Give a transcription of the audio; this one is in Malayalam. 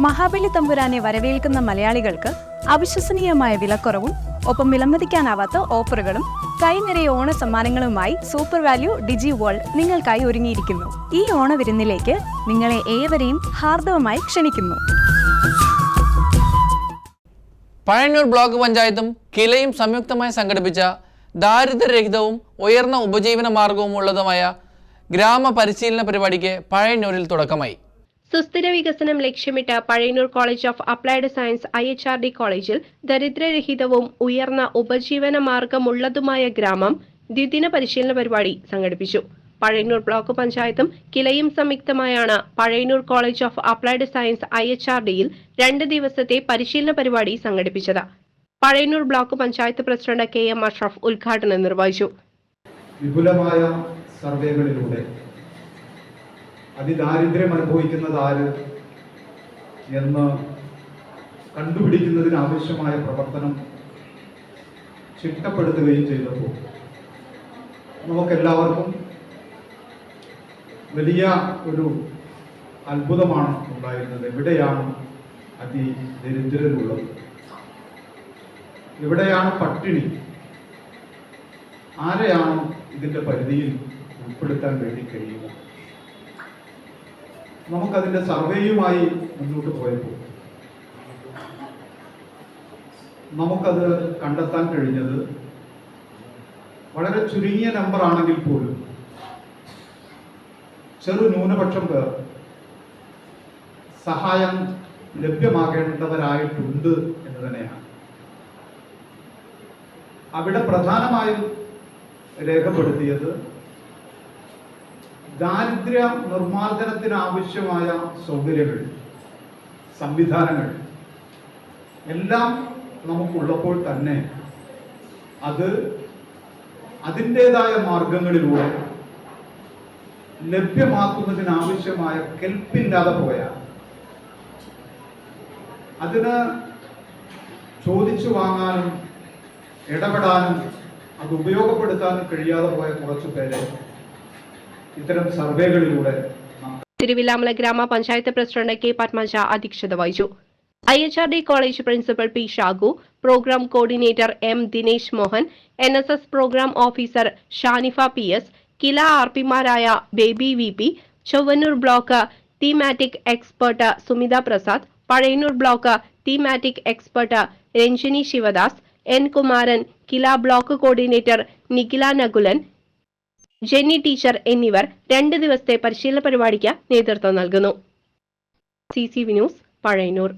മഹാബലി തമ്പുരാനെ വരവേൽക്കുന്ന മലയാളികൾക്ക് അവിശ്വസനീയമായ വിലക്കുറവും ഒപ്പം വിലമതിക്കാനാവാത്ത ഓഫറുകളും കൈനിറയ ഓണ സമ്മാനങ്ങളുമായി സൂപ്പർ വാല്യൂ ഡിജി വേൾഡ് നിങ്ങൾക്കായി ഒരുങ്ങിയിരിക്കുന്നു. ഈ ഓണവിരുന്നിലേക്ക് നിങ്ങളെ ഏവരെയും ഹാർദവമായി ക്ഷണിക്കുന്നു. പഴയന്നൂർ ബ്ലോക്ക് പഞ്ചായത്തും കിലയും സംയുക്തമായി സംഘടിപ്പിച്ച ദാരിദ്ര്യരഹിതവും ഉയർന്ന ഉപജീവന മാർഗവും ഉള്ളതുമായ ഗ്രാമ പരിശീലന പരിപാടിക്ക് പഴയന്നൂരിൽ തുടക്കമായി. സുസ്ഥിര വികസനം ലക്ഷ്യമിട്ട് Pazhayannur college of applied science I H R D കോളേജിൽ ദരിദ്രരഹിതവും ഉയർന്ന ഉപജീവന മാർഗമുള്ളതുമായ ഗ്രാമം ദ്വിദിന പരിശീലന പരിപാടി സംഘടിപ്പിച്ചു. പഴയന്നൂർ ബ്ലോക്ക് പഞ്ചായത്തും കിലയും സംയുക്തമായാണ് Pazhayannur college of applied science I H R ഡിയിൽ രണ്ട് ദിവസത്തെ പരിശീലന പരിപാടി സംഘടിപ്പിച്ചത്. Pazhayannur block panchayat president K M Ashraf ഉദ്ഘാടനം നിർവഹിച്ചു. വിപുലമായ സർവേകളിലൂടെ അതിദാരിദ്ര്യം അനുഭവിക്കുന്നത് ആര് എന്ന് കണ്ടുപിടിക്കുന്നതിന് ആവശ്യമായ പ്രവർത്തനം ചിട്ടപ്പെടുത്തുകയും ചെയ്തപ്പോൾ നമുക്കെല്ലാവർക്കും വലിയ ഒരു അത്ഭുതമാണ് ഉണ്ടായിരുന്നത്. എവിടെയാണ് അതിദരിദ്രരുള്ളത്? എവിടെയാണ് പട്ടിണി? ആരെയാണ് ഇതിന്റെ പരിധിയിൽ ഉൾപ്പെടുത്താൻ വേണ്ടി കഴിയുക? നമുക്കതിന്റെ സർവേയുമായി മുന്നോട്ട് പോയപ്പോൾ. നമുക്കത് കണ്ടെത്താൻ കഴിഞ്ഞത് വളരെ ചുരുങ്ങിയ നമ്പർ ആണെങ്കിൽ പോലും ചെറു ന്യൂനപക്ഷം പേർ സഹായം ലഭ്യമാകേണ്ടവരായിട്ടുണ്ട് എന്ന് തന്നെയാണ് അവിടെ പ്രധാനമായും രേഖപ്പെടുത്തിയത് ദാരിദ്ര്യ നിർമാർജനത്തിന് ആവശ്യമായ സൗകര്യങ്ങൾ സംവിധാനങ്ങൾ എല്ലാം നമുക്കുള്ളപ്പോൾ തന്നെ അത് അതിന്റെതായ മാർഗങ്ങളിലൂടെ ലഭ്യമാക്കുന്നതിനാവശ്യമായ കെൽപ്പില്ലാതെ പോയാൽ അതിന് ചോദിച്ചു വാങ്ങാനും ഇടപെടാനും അത് ഉപയോഗപ്പെടുത്താനും കഴിയാതെ പോയ കുറച്ച് പേരെ ഇത്തരം സർവേകളിലൂടെ തിരുവില്ലാമല ഗ്രാമപഞ്ചായത്ത് പ്രസിഡന്റ് കെ പത്മജ അധ്യക്ഷത വഹിച്ചു. I H R D college principal P Shagu program coordinator M Dinesh Mohan N S S program officer Shanifa P S KILA R പിമാരായ Baby V P Chowannur block thematic expert Sumitha Prasad Pazhayannur block thematic expert Ranjini Sivadas N Kumaran KILA block coordinator Nikhila Nakulan Jenny teacher എന്നിവർ രണ്ട് ദിവസത്തെ പരിശീലന പരിപാടിക്ക് നേതൃത്വം നൽകുന്നു. C C V news Pazhayannur.